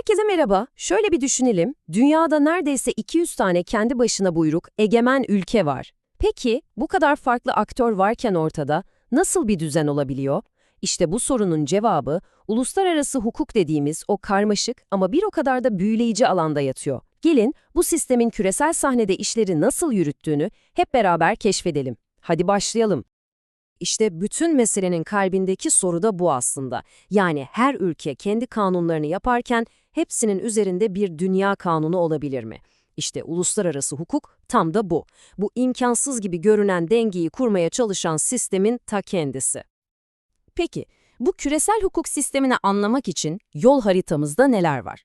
Herkese merhaba. Şöyle bir düşünelim. Dünyada neredeyse 200 tane kendi başına buyruk, egemen ülke var. Peki, bu kadar farklı aktör varken ortada nasıl bir düzen olabiliyor? İşte bu sorunun cevabı, uluslararası hukuk dediğimiz o karmaşık ama bir o kadar da büyüleyici alanda yatıyor. Gelin, bu sistemin küresel sahnede işleri nasıl yürüttüğünü hep beraber keşfedelim. Hadi başlayalım. İşte bütün meselenin kalbindeki soru da bu aslında. Yani her ülke kendi kanunlarını yaparken hepsinin üzerinde bir dünya kanunu olabilir mi? İşte uluslararası hukuk tam da bu. Bu imkansız gibi görünen dengeyi kurmaya çalışan sistemin ta kendisi. Peki, bu küresel hukuk sistemini anlamak için yol haritamızda neler var?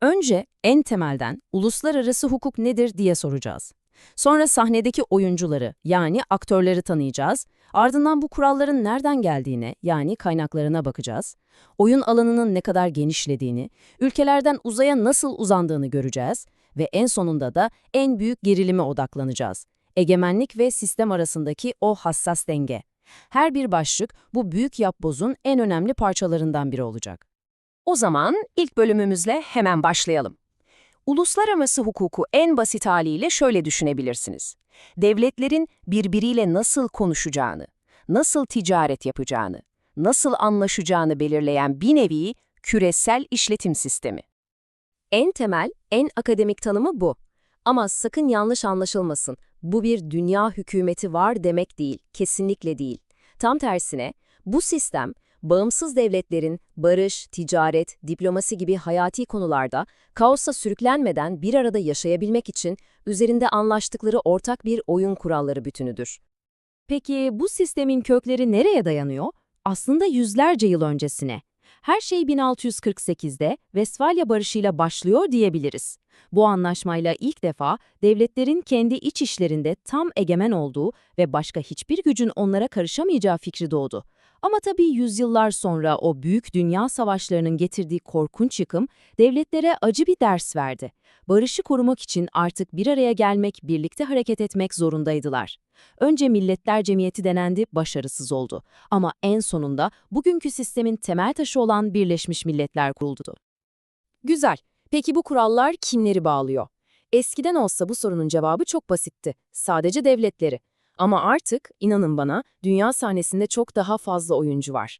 Önce en temelden uluslararası hukuk nedir diye soracağız. Sonra sahnedeki oyuncuları yani aktörleri tanıyacağız. Ardından bu kuralların nereden geldiğine yani kaynaklarına bakacağız. Oyun alanının ne kadar genişlediğini, ülkelerden uzaya nasıl uzandığını göreceğiz ve en sonunda da en büyük gerilime odaklanacağız. Egemenlik ve sistem arasındaki o hassas denge. Her bir başlık bu büyük yapbozun en önemli parçalarından biri olacak. O zaman ilk bölümümüzle hemen başlayalım. Uluslararası hukuku en basit haliyle şöyle düşünebilirsiniz. Devletlerin birbiriyle nasıl konuşacağını, nasıl ticaret yapacağını, nasıl anlaşacağını belirleyen bir nevi küresel işletim sistemi. En temel, en akademik tanımı bu. Ama sakın yanlış anlaşılmasın. Bu bir dünya hükümeti var demek değil, kesinlikle değil. Tam tersine, bu sistem bağımsız devletlerin barış, ticaret, diplomasi gibi hayati konularda kaosa sürüklenmeden bir arada yaşayabilmek için üzerinde anlaştıkları ortak bir oyun kuralları bütünüdür. Peki bu sistemin kökleri nereye dayanıyor? Aslında yüzlerce yıl öncesine. Her şey 1648'de Westfalya Barışı'yla başlıyor diyebiliriz. Bu anlaşmayla ilk defa devletlerin kendi iç işlerinde tam egemen olduğu ve başka hiçbir gücün onlara karışamayacağı fikri doğdu. Ama tabii yüzyıllar sonra o büyük dünya savaşlarının getirdiği korkunç yıkım devletlere acı bir ders verdi. Barışı korumak için artık bir araya gelmek, birlikte hareket etmek zorundaydılar. Önce Milletler Cemiyeti denendi, başarısız oldu. Ama en sonunda bugünkü sistemin temel taşı olan Birleşmiş Milletler kuruldu. Güzel. Peki bu kurallar kimleri bağlıyor? Eskiden olsa bu sorunun cevabı çok basitti. Sadece devletleri. Ama artık, inanın bana, dünya sahnesinde çok daha fazla oyuncu var.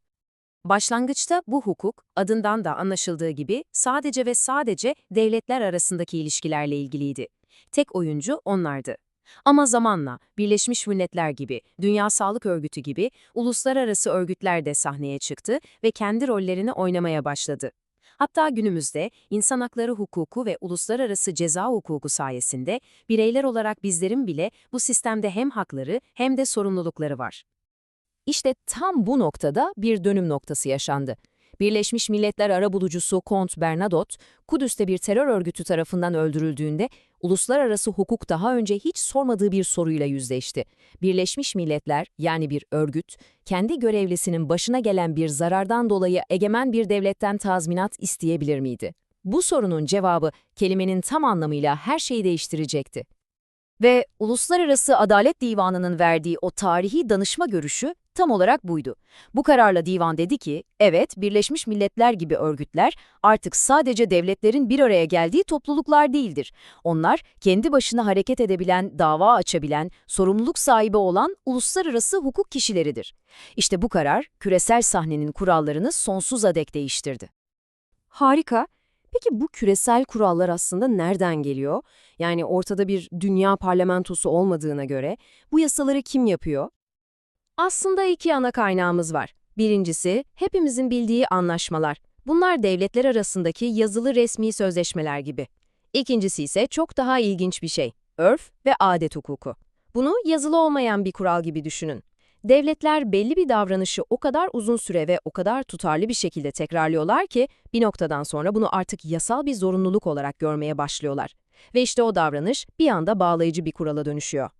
Başlangıçta bu hukuk, adından da anlaşıldığı gibi sadece ve sadece devletler arasındaki ilişkilerle ilgiliydi. Tek oyuncu onlardı. Ama zamanla Birleşmiş Milletler gibi, Dünya Sağlık Örgütü gibi uluslararası örgütler de sahneye çıktı ve kendi rollerini oynamaya başladı. Hatta günümüzde insan hakları hukuku ve uluslararası ceza hukuku sayesinde bireyler olarak bizlerin bile bu sistemde hem hakları hem de sorumlulukları var. İşte tam bu noktada bir dönüm noktası yaşandı. Birleşmiş Milletler arabulucusu Kont Bernadotte, Kudüs'te bir terör örgütü tarafından öldürüldüğünde uluslararası hukuk daha önce hiç sormadığı bir soruyla yüzleşti. Birleşmiş Milletler, yani bir örgüt, kendi görevlisinin başına gelen bir zarardan dolayı egemen bir devletten tazminat isteyebilir miydi? Bu sorunun cevabı kelimenin tam anlamıyla her şeyi değiştirecekti. Ve Uluslararası Adalet Divanı'nın verdiği o tarihi danışma görüşü tam olarak buydu. Bu kararla divan dedi ki, evet Birleşmiş Milletler gibi örgütler artık sadece devletlerin bir araya geldiği topluluklar değildir. Onlar kendi başına hareket edebilen, dava açabilen, sorumluluk sahibi olan uluslararası hukuk kişileridir. İşte bu karar küresel sahnenin kurallarını sonsuza dek değiştirdi. Harika. Peki bu küresel kurallar aslında nereden geliyor? Yani ortada bir dünya parlamentosu olmadığına göre bu yasaları kim yapıyor? Aslında iki ana kaynağımız var. Birincisi, hepimizin bildiği anlaşmalar. Bunlar devletler arasındaki yazılı resmi sözleşmeler gibi. İkincisi ise çok daha ilginç bir şey, örf ve adet hukuku. Bunu yazılı olmayan bir kural gibi düşünün. Devletler belli bir davranışı o kadar uzun süre ve o kadar tutarlı bir şekilde tekrarlıyorlar ki bir noktadan sonra bunu artık yasal bir zorunluluk olarak görmeye başlıyorlar. Ve işte o davranış bir anda bağlayıcı bir kurala dönüşüyor.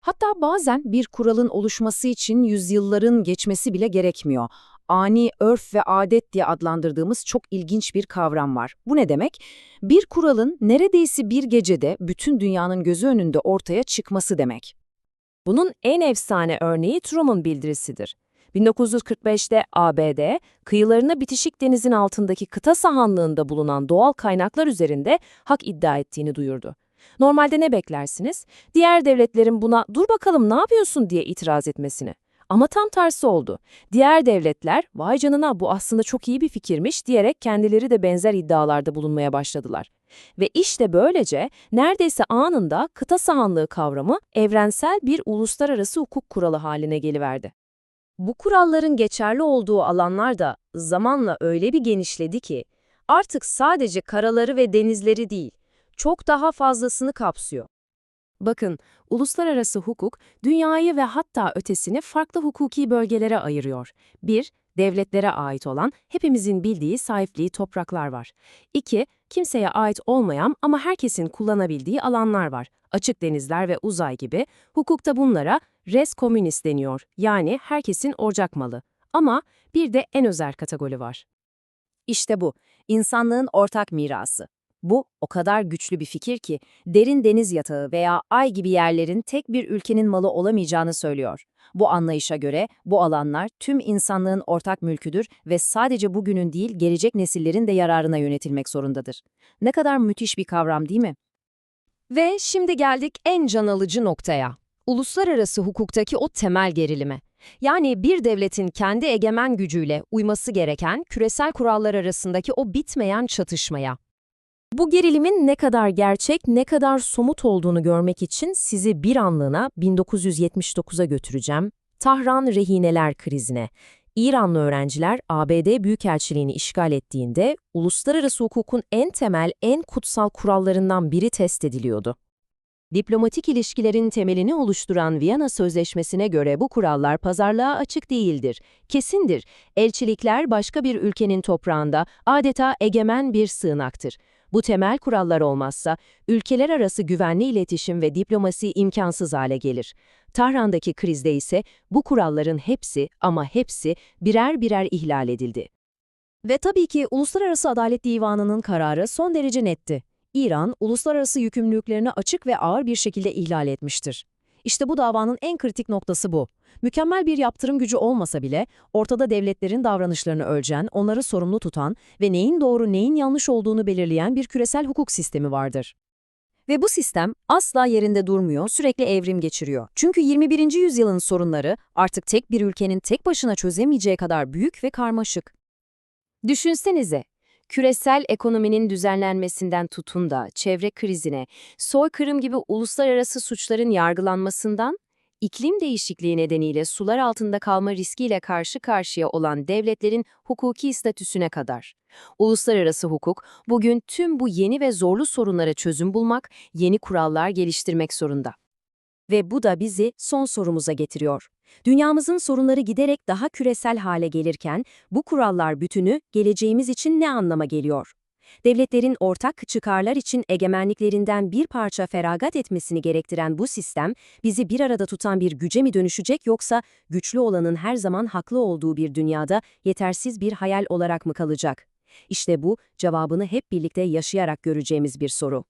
Hatta bazen bir kuralın oluşması için yüzyılların geçmesi bile gerekmiyor. Ani örf ve adet diye adlandırdığımız çok ilginç bir kavram var. Bu ne demek? Bir kuralın neredeyse bir gecede bütün dünyanın gözü önünde ortaya çıkması demek. Bunun en efsane örneği Truman bildirisidir. 1945'te ABD, kıyılarına bitişik denizin altındaki kıta sahanlığında bulunan doğal kaynaklar üzerinde hak iddia ettiğini duyurdu. Normalde ne beklersiniz? Diğer devletlerin buna dur bakalım ne yapıyorsun diye itiraz etmesini. Ama tam tersi oldu. Diğer devletler vay canına bu aslında çok iyi bir fikirmiş diyerek kendileri de benzer iddialarda bulunmaya başladılar. Ve işte böylece neredeyse anında kıta sahanlığı kavramı evrensel bir uluslararası hukuk kuralı haline geliverdi. Bu kuralların geçerli olduğu alanlar da zamanla öyle bir genişledi ki artık sadece karaları ve denizleri değil, çok daha fazlasını kapsıyor. Bakın, uluslararası hukuk, dünyayı ve hatta ötesini farklı hukuki bölgelere ayırıyor. 1. Devletlere ait olan, hepimizin bildiği sahipliği topraklar var. 2. Kimseye ait olmayan ama herkesin kullanabildiği alanlar var. Açık denizler ve uzay gibi. Hukukta bunlara res communis deniyor, yani herkesin ortak malı. Ama bir de en özel kategori var. İşte bu, insanlığın ortak mirası. Bu o kadar güçlü bir fikir ki derin deniz yatağı veya ay gibi yerlerin tek bir ülkenin malı olamayacağını söylüyor. Bu anlayışa göre bu alanlar tüm insanlığın ortak mülküdür ve sadece bugünün değil gelecek nesillerin de yararına yönetilmek zorundadır. Ne kadar müthiş bir kavram değil mi? Ve şimdi geldik en can alıcı noktaya. Uluslararası hukuktaki o temel gerilime. Yani bir devletin kendi egemen gücüyle uyması gereken küresel kurallar arasındaki o bitmeyen çatışmaya. Bu gerilimin ne kadar gerçek, ne kadar somut olduğunu görmek için sizi bir anlığına 1979'a götüreceğim. Tahran rehineler krizine. İranlı öğrenciler ABD Büyükelçiliğini işgal ettiğinde uluslararası hukukun en temel, en kutsal kurallarından biri test ediliyordu. Diplomatik ilişkilerin temelini oluşturan Viyana Sözleşmesi'ne göre bu kurallar pazarlığa açık değildir. Kesindir. Elçilikler başka bir ülkenin toprağında adeta egemen bir sığınaktır. Bu temel kurallar olmazsa ülkeler arası güvenli iletişim ve diplomasi imkansız hale gelir. Tahran'daki krizde ise bu kuralların hepsi ama hepsi birer birer ihlal edildi. Ve tabii ki Uluslararası Adalet Divanı'nın kararı son derece netti. İran, uluslararası yükümlülüklerini açık ve ağır bir şekilde ihlal etmiştir. İşte bu davanın en kritik noktası bu. Mükemmel bir yaptırım gücü olmasa bile ortada devletlerin davranışlarını ölçen, onları sorumlu tutan ve neyin doğru neyin yanlış olduğunu belirleyen bir küresel hukuk sistemi vardır. Ve bu sistem asla yerinde durmuyor, sürekli evrim geçiriyor. Çünkü 21. yüzyılın sorunları artık tek bir ülkenin tek başına çözemeyeceği kadar büyük ve karmaşık. Düşünsenize, küresel ekonominin düzenlenmesinden tutun da çevre krizine, soykırım gibi uluslararası suçların yargılanmasından, iklim değişikliği nedeniyle sular altında kalma riskiyle karşı karşıya olan devletlerin hukuki statüsüne kadar. Uluslararası hukuk bugün tüm bu yeni ve zorlu sorunlara çözüm bulmak, yeni kurallar geliştirmek zorunda. Ve bu da bizi son sorumuza getiriyor. Dünyamızın sorunları giderek daha küresel hale gelirken bu kurallar bütünü geleceğimiz için ne anlama geliyor? Devletlerin ortak çıkarlar için egemenliklerinden bir parça feragat etmesini gerektiren bu sistem bizi bir arada tutan bir güce mi dönüşecek yoksa güçlü olanın her zaman haklı olduğu bir dünyada yetersiz bir hayal olarak mı kalacak? İşte bu cevabını hep birlikte yaşayarak göreceğimiz bir soru.